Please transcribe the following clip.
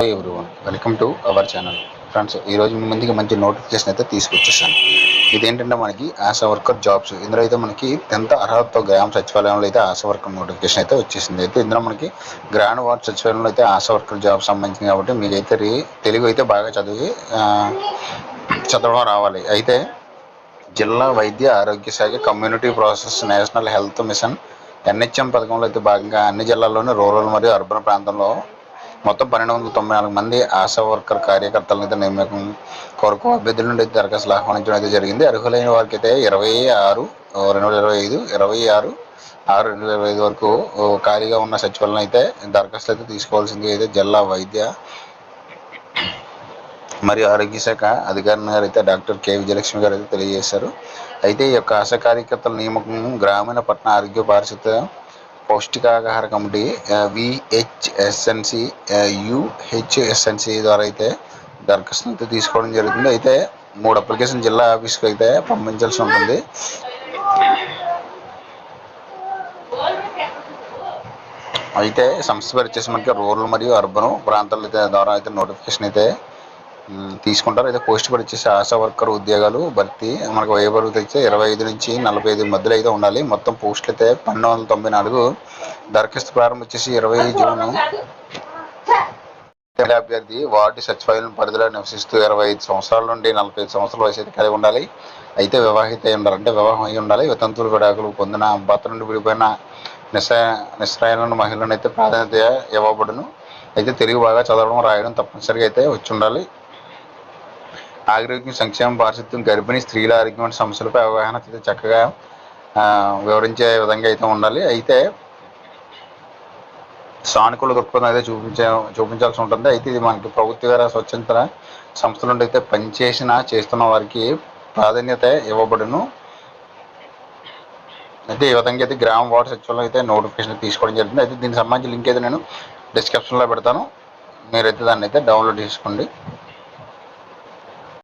Hi everyone welcome to our channel friends ఈరోజు మీ ముందుకి మంచి నోటిఫికేషన్ అయితే తీసుకొచ్చేసాను. ఇదేంటంటే మనకి ఆశా వర్కర్ జాబ్స్ ఇందులో అయితే మనకి టెన్త్ అర్హతతో గ్రామ సచివాలయంలో అయితే ఆశా వర్కర్ నోటిఫికేషన్ అయితే వచ్చేసింది. అయితే ఇందులో మనకి గ్రాండ్ వార్డ్ సచివాలయంలో అయితే ఆశా వర్కర్ జాబ్ సంబంధించింది కాబట్టి మీకైతే రీ తెలుగు అయితే బాగా చదివి చదవడం రావాలి. అయితే జిల్లా వైద్య ఆరోగ్య శాఖ community process national health mission NHM పథకంలో అయితే భాగంగా అన్ని జిల్లాల్లోని రూరల్ మరియు అర్బన్ ప్రాంతంలో మొత్తం పన్నెండు వందల తొంభై నాలుగు మంది ఆశా వర్కర్ కార్యకర్తల నియమకం నియామకం కొరకు అభ్యర్థుల నుండి దరఖాస్తులు ఆహ్వానించడం అయితే జరిగింది. అర్హులైన వారికి అయితే ఇరవై ఆరు రెండు వేల ఇరవై ఐదు ఇరవై ఆరు ఆరు రెండు వేల ఇరవై ఐదు వరకు ఖాళీగా ఉన్న సచివాలయం అయితే దరఖాస్తులు అయితే తీసుకోవాల్సింది అయితే జిల్లా వైద్య మరియు ఆరోగ్య శాఖ అధికారిని గారు అయితే డాక్టర్ కె. విజయలక్ష్మి గారు అయితే తెలియజేశారు. అయితే ఈ యొక్క ఆశా కార్యకర్తల నియామకం గ్రామీణ పట్టణ ఆరోగ్య పారిశుద్ధ పౌష్టికాహార కమిటీ విహెచ్ఎస్ఎన్సి యుహెచ్ఎస్ఎన్సి ద్వారా అయితే దరఖాస్తు అయితే తీసుకోవడం జరుగుతుంది. అయితే మూడు అప్లికేషన్ జిల్లా ఆఫీస్కి అయితే పంపించాల్సి ఉంటుంది. అయితే సంస్థ పేరు వచ్చేసి మనకి రూరల్ మరియు అర్బన్ ప్రాంతాల ద్వారా అయితే నోటిఫికేషన్ అయితే తీసుకుంటారు. అయితే పోస్ట్ పడి వచ్చేసి ఆశా వర్కర్ ఉద్యోగాలు భర్తీ మనకు వయోపరిమితి అయితే ఇరవై ఐదు నుంచి నలభై ఐదు మధ్యలో అయితే ఉండాలి. మొత్తం పోస్టులు అయితే పన్నెండు వందల తొంభై నాలుగు దరఖాస్తు ప్రారంభం వచ్చేసి ఇరవై జూన్. అభ్యర్థి వార్డు సచివాలయం పరిధిలో నివసిస్తూ ఇరవై ఐదు సంవత్సరాల నుండి నలభై ఐదు సంవత్సరాల వయసు అయితే కలిగి ఉండాలి. అయితే వివాహిత అయి ఉండాలి. అంటే వివాహం అయి ఉండాలి. వితంతులు విడాకులు పొందిన భర్త నుండి విడిపోయిన నిస్సా నిస్రాయణ మహిళలను అయితే ప్రాధాన్యత ఇవ్వబడును. అయితే తెలుగు బాగా చదవడం రాయడం తప్పనిసరిగా అయితే వచ్చి ఉండాలి. ఆరోగ్యం సంక్షేమ పారిశుద్ధ్యం గర్భిణీ స్త్రీల ఆరోగ్యం వంటి సమస్యలపై అవగాహన అయితే చక్కగా వివరించే విధంగా అయితే ఉండాలి. అయితే సానుకూల దృక్పథం అయితే చూపించే చూపించాల్సి ఉంటుంది. అయితే ఇది మనకి ప్రభుత్వ స్వచ్ఛంద సంస్థల నుండి అయితే పనిచేసిన చేస్తున్న వారికి ప్రాధాన్యత ఇవ్వబడును. అయితే ఈ విధంగా అయితే గ్రామ వార్డు సచివాలయం అయితే నోటిఫికేషన్ తీసుకోవడం జరిగింది. అయితే దీనికి సంబంధించి లింక్ అయితే నేను డిస్క్రిప్షన్లో పెడతాను. మీరైతే దాన్ని అయితే డౌన్లోడ్ చేసుకోండి.